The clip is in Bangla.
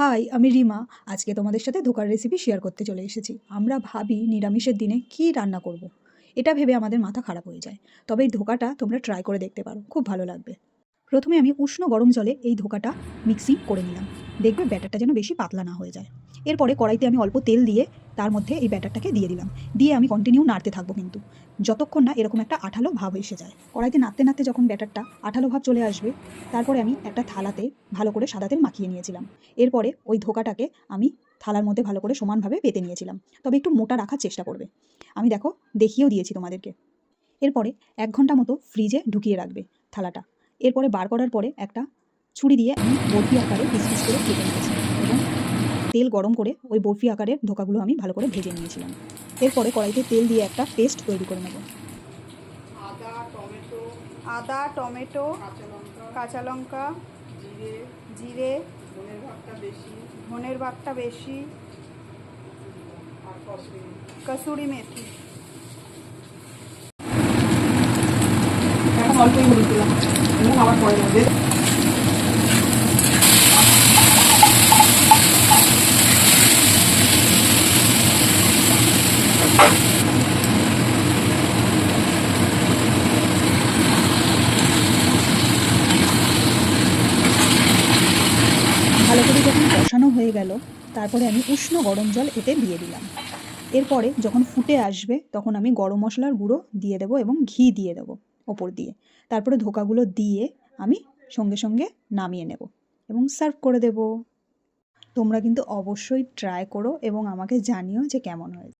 হাই, আমি রিমা। আজকে তোমাদের সাথে ধোকার রেসিপি শেয়ার করতে চলে এসেছি। আমরা ভাবি নিরামিষের দিনে কি রান্না করব। এটা ভেবে আমাদের মাথা খারাপ হয়ে যায়। তবে এই ধোকাটা তোমরা ট্রাই করে দেখতে পারো। খুব ভালো লাগবে। প্রথমে আমি উষ্ণ গরম জলে এই ধোকাটা মিক্সিং করে নিলাম। দেখবে ব্যাটারটা যেন বেশি পাতলা না হয়ে যায়। এরপরে কড়াইতে আমি অল্প তেল দিয়ে তার মধ্যে এই ব্যাটারটাকে দিয়ে দিলাম। দিয়ে আমি কন্টিনিউ নাড়তে থাকব কিন্তু। যতক্ষণ না এরকম একটা আঠালো ভাব এসে যায়। কড়াইতে নাড়তে নাড়তে যখন ব্যাটারটা আঠালো ভাব চলে আসবে, তারপরে আমি একটা থালাতে ভালো করে সাদা তেল মাখিয়ে নিয়েছিলাম। এরপরে ওই ধোকাটাকে আমি থালার মধ্যে ভালো করে সমানভাবে পেতে নিয়েছিলাম। তবে একটু মোটা রাখার চেষ্টা করবে। আমি দেখো, দেখিয়েও দিয়েছি তোমাদেরকে। এরপরে এক ঘণ্টা মতো ফ্রিজে ঢুকিয়ে রাখবে থালাটা। এরপরে বার করার পরে একটা ছুরি দিয়ে আমি বরফি আকারে পিস পিস করে কেটে নিয়েছি। তেল গরম করে ওই বরফি আকারের ধোকাগুলো আমি ভালো করে ভেজে নিয়েছিলাম। এরপরে কড়াইতে তেল দিয়ে একটা পেস্ট তৈরি করে নেব। আদা টমেটো আদা টমেটো কাঁচা লঙ্কা জিরে জিরে ধনের ভাতটা বেশি। ধনের ভাতটা বেশি। আর কসুরি মেথি। এখন অল্পই হলুদ দিলাম। এবং আবার পরে যাবে ভালো করে যখন কষানো হয়ে গেল, তারপরে আমি উষ্ণ গরম জল এতে দিয়ে দিলাম। এরপরে যখন ফুটে আসবে, তখন আমি গরম মশলার গুঁড়ো দিয়ে দেবো এবং ঘি দিয়ে দেবো ওপর দিয়ে। তারপরে ধোকাগুলো দিয়ে আমি সঙ্গে সঙ্গে নামিয়ে নেব এবং সার্ভ করে দেব। তোমরা কিন্তু অবশ্যই ট্রাই করো এবং আমাকে জানিও যে কেমন হয়েছে।